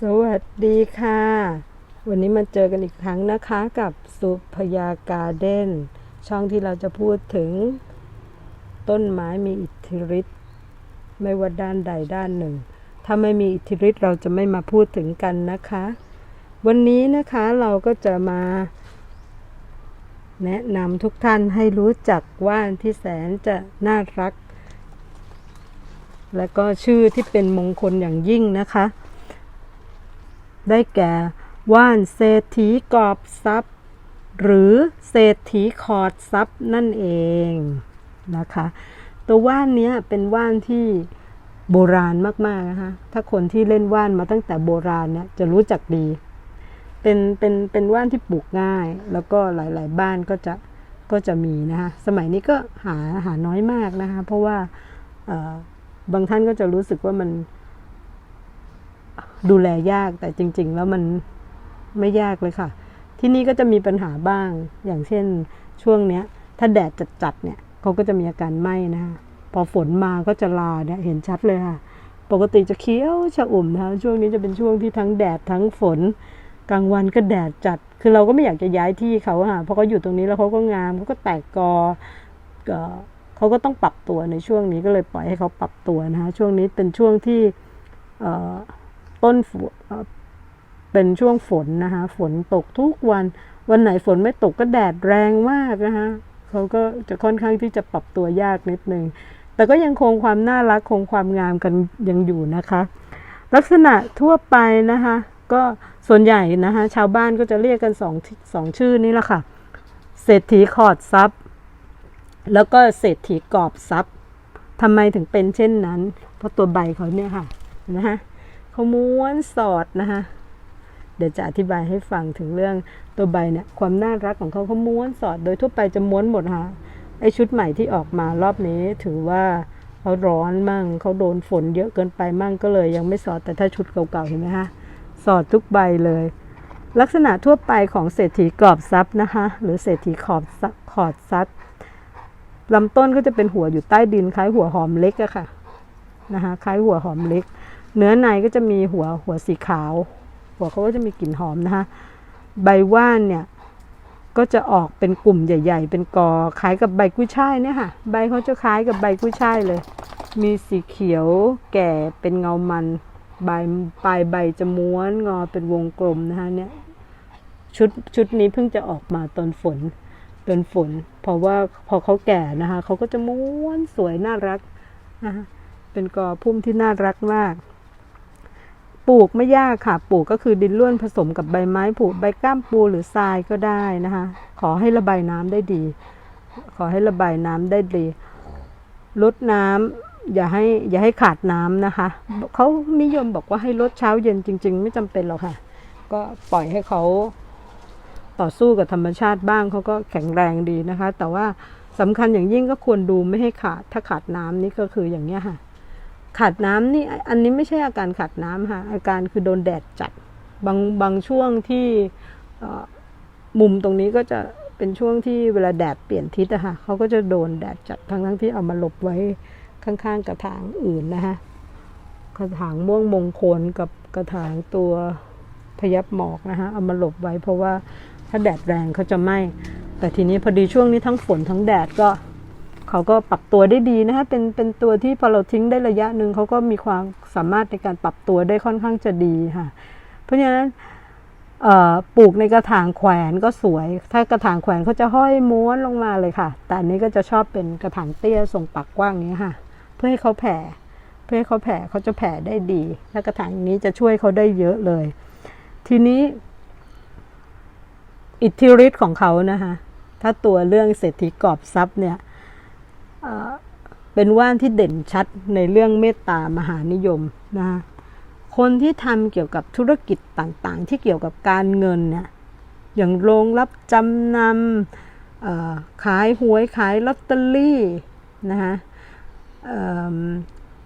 สวัสดีค่ะ วันนี้มาเจอกันอีกครั้งนะคะกับสุพยาการ์เด้นช่องที่เราจะพูดถึง ต้นไม้มีอิทธิฤทธิ์ไม่ว่าด้านใดด้านหนึ่ง ถ้าไม่มีอิทธิฤทธิ์เราจะไม่มาพูดถึงกันนะคะ วันนี้นะคะเราก็จะมา แนะนำทุกท่านให้รู้จักว่านที่แสนจะน่ารัก และก็ชื่อที่เป็นมงคลอย่างยิ่งนะคะ ได้แก่ว่านเศรษฐีกอบทรัพย์ หรือเศรษฐีขอดทรัพย์นั่นเองนะคะ ตัวว่านนี้เป็นว่านที่โบราณมากๆนะคะถ้าคนที่เล่นว่านมาตั้งแต่โบราณเนี่ยจะรู้จักดี เป็นเป็นเป็นว่านที่ปลูกง่าย แล้วก็หลายๆบ้านก็จะก็จะมีนะคะสมัยนี้ก็หาหาน้อยมากนะคะ เพราะว่าบางท่านก็จะรู้สึกว่ามัน ดูแลยากแต่จริง ๆ แล้วมันไม่ยากเลยค่ะ ที่นี่ก็จะมีปัญหาบ้าง อย่างเช่นช่วงเนี้ย ถ้าแดดจัดๆเนี่ยเขาก็จะมีอาการไหม้นะคะพอฝนมาก็จะลาเนี่ยเห็นชัดเลยค่ะ ปกติจะเขียวชะอุ่มนะคะช่วงนี้จะเป็นช่วงที่ทั้งแดดทั้งฝน กลางวันก็แดดจัด คือเราก็ไม่อยากจะย้ายที่เขาค่ะเพราะเขาอยู่ตรงนี้แล้วเขาก็งามเขาก็แตกกอเอ่อเขาก็ต้องปรับตัวในช่วงนี้ก็เลยปล่อยให้เขาปรับตัวนะคะช่วงนี้เป็นช่วงที่เอ ต้นเป็นช่วงฝนนะคะ ฝนตกทุกวัน วันไหนฝนไม่ตกก็แดดแรงมากนะคะเขาก็จะค่อนข้างที่จะปรับตัวยากนิดนึง แต่ก็ยังคงความน่ารักคงความงามกันยังอยู่นะคะ ลักษณะทั่วไปนะคะ ก็ส่วนใหญ่นะคะ ชาวบ้านก็จะเรียกกันสองสองชื่อนี้แหละค่ะ เศรษฐีขอดทรัพย์ แล้วก็เศรษฐีกอบทรัพย์ทำไมถึงเป็นเช่นนั้น เพราะตัวใบเขาเนี่ยค่ะนะคะ เขาม้วนสอดนะคะเดี๋ยวจะอธิบายให้ฟังถึงเรื่องตัวใบเนี่ยความน่ารักของเขาเขาม้วนสอด โดยทั่วไปจะม้วนหมดค่ะไอชุดใหม่ที่ออกมารอบนี้ถือว่าเขาร้อนมั่งเขาโดนฝนเยอะเกินไปมั่งก็เลย ยังไม่สอดแต่ถ้าชุดเก่าๆเห็นไหมคะสอดทุกใบเลย ลักษณะทั่วไปของเศรษฐีกรอบทรัพย์นะคะหรือเศรษฐีขอบขอดทรัพย์ลำต้นก็จะเป็นหัวอยู่ใต้ดินคล้ายหัวหอมเล็กอะค่ะนะคะคล้ายหัวหอมเล็ก เนื้อในก็จะมีหัวหัวสีขาว หัวเขาก็จะมีกลิ่นหอมนะคะใบว่านเนี่ยก็จะออกเป็นกลุ่มใหญ่ ๆ เป็นกอคล้ายกับใบกุ้ยช่ายเนี่ยค่ะ ใบเขาจะคล้ายกับใบกุ้ยช่ายเลย มีสีเขียวแก่เป็นเงามันใบปลายใบจะม้วนงอเป็นวงกลมนะคะเนี่ยชุดชุดนี้เพิ่งจะออกมาตอนฝนตอนฝน เพราะว่าพอเขาแก่นะคะเขาก็จะม้วนสวยน่ารักนะคะเป็นกอพุ่มที่น่ารักมาก ปลูกไม่ยากค่ะ ปลูกก็คือดินร่วนผสมกับใบไม้ผุใบก้ามปูหรือทรายก็ได้นะคะ ขอให้ระบายน้ำได้ดี ขอให้ระบายน้ำได้ดีลดน้ำอย่าให้อย่าให้ขาดน้ำนะคะเขานิยมบอกว่าให้ลดเช้าเย็นจริง ๆ ไม่จำเป็นหรอกค่ะ ก็ปล่อยให้เขาต่อสู้กับธรรมชาติบ้างเขาก็แข็งแรงดีนะคะ แต่ว่าสำคัญอย่างยิ่งก็ควรดูไม่ให้ขาดถ้าขาดน้ำนี่ก็คืออย่างเนี้ยค่ะ ขาดน้ำนี่อันนี้ไม่ใช่อาการขาดน้ำค่ะอาการคือโดนแดดจัดบางบางช่วงที่มุมตรงนี้ก็จะเป็นช่วงที่เวลาแดดเปลี่ยนทิศอะค่ะเขาก็จะโดนแดดจัดทั้งทั้งที่เอามาหลบไว้ข้างๆกระถางอื่นนะคะกระถางม่วงมงคลกับกระถางตัวพยับหมอกนะคะเอามาหลบไว้เพราะว่าถ้าแดดแรงเขาจะไหม้แต่ทีนี้พอดีช่วงนี้ทั้งฝนทั้งแดดก็ เขาก็ปรับตัวได้ดีนะคะเป็นเป็นตัวที่พอเราทิ้งได้ระยะหนึ่งเขาก็มีความสามารถในการปรับตัวได้ค่อนข้างจะดีค่ะ เพราะฉะนั้นปลูกในกระถางแขวนก็สวย ถ้ากระถางแขวนเขาจะห้อยม้วนลงมาเลยค่ะ แต่อันนี้ก็จะชอบเป็นกระถางเตี้ยทรงปักกว้างนี้ค่ะ เพื่อให้เขาแผ่ เพื่อให้เขาแผ่เขาจะแผ่ได้ดี และกระถางนี้จะช่วยเขาได้เยอะเลย ทีนี้ อิทธิฤทธิ์ของเขานะคะถ้าตัวเรื่องเศรษฐีกรอบทรัพย์เนี่ย เป็นว่านที่เด่นชัดในเรื่องเมตตามหานิยมนะคะคนที่ทำเกี่ยวกับธุรกิจต่างๆ ที่เกี่ยวกับการเงินเนี่ยอย่างโรงรับจำนำขายหวยขายลอตเตอรี่นะคะ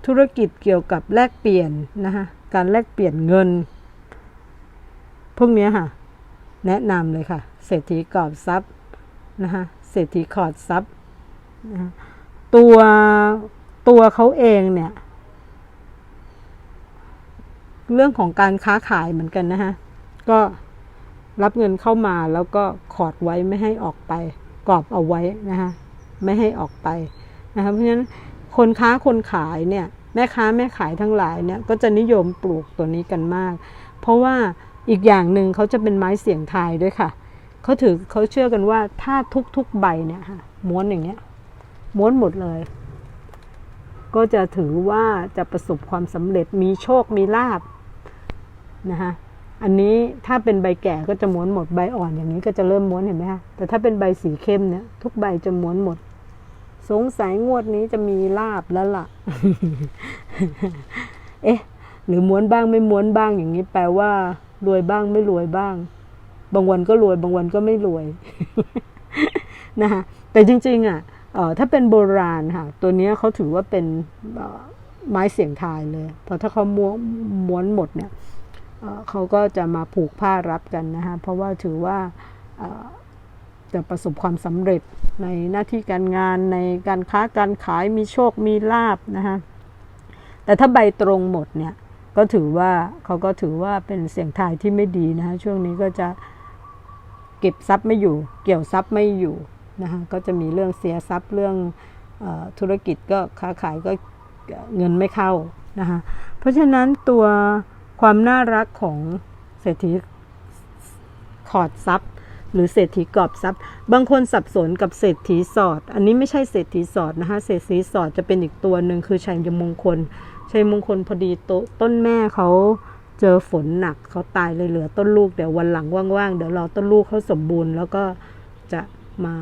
ธุรกิจเกี่ยวกับแลกเปลี่ยนนะคะการแลกเปลี่ยนเงิน พวกนี้ค่ะ แนะนำเลยค่ะ เศรษฐีกอบทรัพย์นะคะเศรษฐีขอดทรัพย์นะคะ ตัวตัวเขาเองเนี่ย เรื่องของการค้าขายเหมือนกันนะฮะ ก็รับเงินเข้ามาแล้วก็ขอดไว้ไม่ให้ออกไป กรอบเอาไว้นะคะไม่ให้ออกไปนะคะเพราะฉะนั้นคนค้าคนขายเนี่ย แม่ค้าแม่ขายทั้งหลายเนี่ย ก็จะนิยมปลูกตัวนี้กันมาก เพราะว่าอีกอย่างหนึ่งเขาจะเป็นไม้เสียงทายด้วยค่ะเขาถือเขาเชื่อกันว่าถ้าทุกๆใบเนี่ยค่ะม้วนอย่างเงี้ย ม้วนหมดเลย ก็จะถือว่าจะประสบความสำเร็จมีโชคมีลาบนะคะอันนี้ถ้าเป็นใบแก่ก็จะม้วนหมดใบอ่อนอย่างนี้ก็จะเริ่มม้วนเห็นไหมคะแต่ถ้าเป็นใบสีเข้มเนี่ย ทุกใบจะม้วนหมด สงสัยงวดนี้จะมีลาบแล้วล่ะ เอ๊ะ หรือม้วนบ้างไม่ม้วนบ้างอย่างนี้แปลว่า รวยบ้างไม่รวยบ้าง บางวันก็รวย บางวันก็ไม่รวยนะคะแต่จริง ๆ อะ ถ้าเป็นโบราณค่ะตัวนี้เขาถือว่าเป็นไม้เสียงทายเลยเพราะถ้าเขาม้วนม้วนหมดเนี่ยเขาก็จะมาผูกผ้ารับกันนะคะเพราะว่าถือว่าจะประสบความสำเร็จในหน้าที่การงานในการค้าการขายมีโชคมีลาบนะคะแต่ถ้าใบตรงหมดเนี่ยก็ถือว่าเขาก็ถือว่าเป็นเสียงทายที่ไม่ดีนะคะช่วงนี้ก็จะเก็บทรัพย์ไม่อยู่ เกี่ยวทรัพย์ไม่อยู่ นะคะก็จะมีเรื่องเสียทรัพย์เรื่องอธุรกิจก็ค้าขายก็เงินไม่เข้านะคะเพราะฉะนั้นตัวความน่ารักของเศรษฐีขอดทรัพย์ หรือเศรษฐีกอบทรัพย์ บางคนสับสนกับเศรษฐีสอด อันนี้ไม่ใช่เศรษฐีสอดนะคะเศรษฐีสอดจะเป็นอีกตัวหนึ่งคือชัยมงคลชัยมงคลพอดีต้นแม่เขาเจอฝนหนักเขาตายเลยเหลือต้นลูกเดี๋ยววันหลังว่างๆเดี๋ยวรอต้นลูกเขาสมบูรณ์แล้วก็จะ มา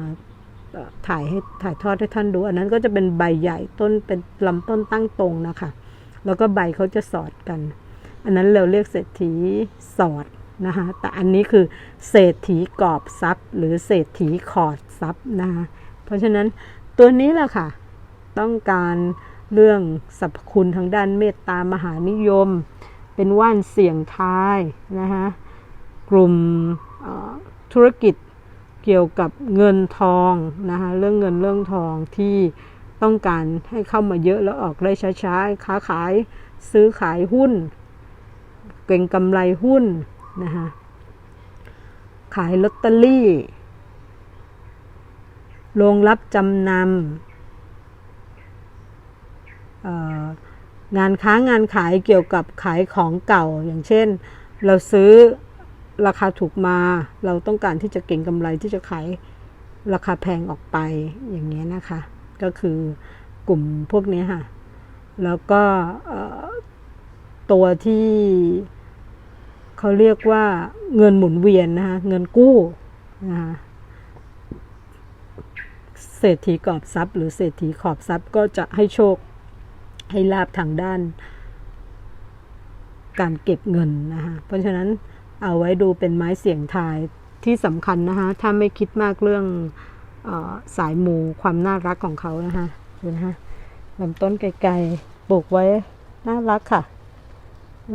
ถ่ายให้ถ่ายทอดให้ท่านดู อันนั้นก็จะเป็นใบใหญ่ต้นเป็นลำต้นตั้งตรงนะคะ แล้วก็ใบเขาจะสอดกัน อันนั้นเราเรียกเศรษฐีสอดนะคะแต่อันนี้คือเศรษฐีกอบทรัพย์ หรือเศรษฐีขอดทรัพย์นะคะเพราะฉะนั้นตัวนี้แหละค่ะ ต้องการเรื่องสรรพคุณทางด้านเมตตามหานิยม เป็นว่านเสี่ยงทายนะคะกลุ่มธุรกิจ เกี่ยวกับเงินทองนะคะเรื่องเงินเรื่องทองที่ต้องการให้เข้ามาเยอะแล้วออกได้ช้าๆค้าขายซื้อขายหุ้น เก่งกำไรหุ้นนะคะขายลอตเตอรี่โรงรับจำนำงานค้างานขายเกี่ยวกับขายของเก่าอย่างเช่น เราซื้อ ราคาถูกมา เราต้องการที่จะเก่งกำไรที่จะขายราคาแพงออกไปอย่างเงี้นะคะ ก็คือกลุ่มพวกนี้ค่ะ แล้วก็ตัวที่เขาเรียกว่าเงินหมุนเวียนนะคะเงินกู้นะคะเศรษฐีกอบทรัพย์ หรือเศรษฐีขอบทรัพย์ก็จะให้โชคให้ลาบทางด้าน การเก็บเงินนะคะเพราะฉะนั้น เอาไว้ดูเป็นไม้เสียงทายที่สำคัญนะคะถ้าไม่คิดมากเรื่องออสายมูความน่ารักของเขานะคะดูนะคะลำต้นไกลๆปลูกไว้น่ารักค่ะ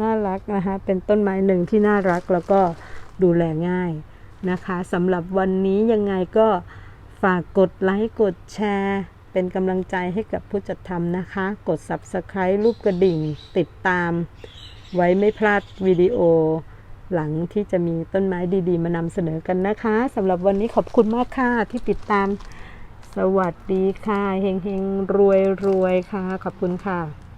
น่ารักนะคะเป็นต้นไม้หนึ่งที่น่ารักแล้วก็ดูแลง่ายนะคะสำหรับวันนี้ยังไงก็ฝากกดไลค์กดแชร์เป็นกำลังใจให้กับผู้จัดทำนะคะ กด Subscribe รูปกระดิ่งติดตาม ไว้ไม่พลาดวิดีโอ หลังที่จะมีต้นไม้ดีๆ มานำเสนอกันนะคะสำหรับวันนี้ขอบคุณมากค่ะที่ติดตาม สวัสดีค่ะเฮงๆรวยๆค่ะ ขอบคุณค่ะ